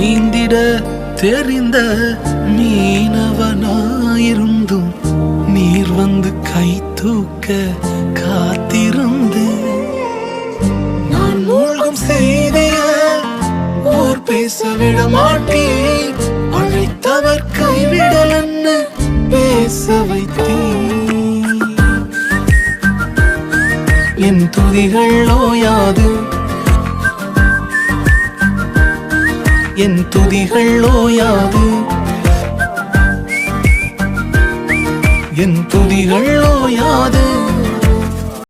நீந்திட தெரிந்த மீனவனாயிருந்தும் நீர் வந்து கை தூக்க காத்திருந்து நான் மூழ்கும் செய்திய ஊர் பேச விட மாட்டேன். அழைத்தவர் கைவிடலன்னு பேச வைத்தேன். என் துதிகள் ஓயாது என் துதிகள் ஓயாது என் துதிகள் ஓயாது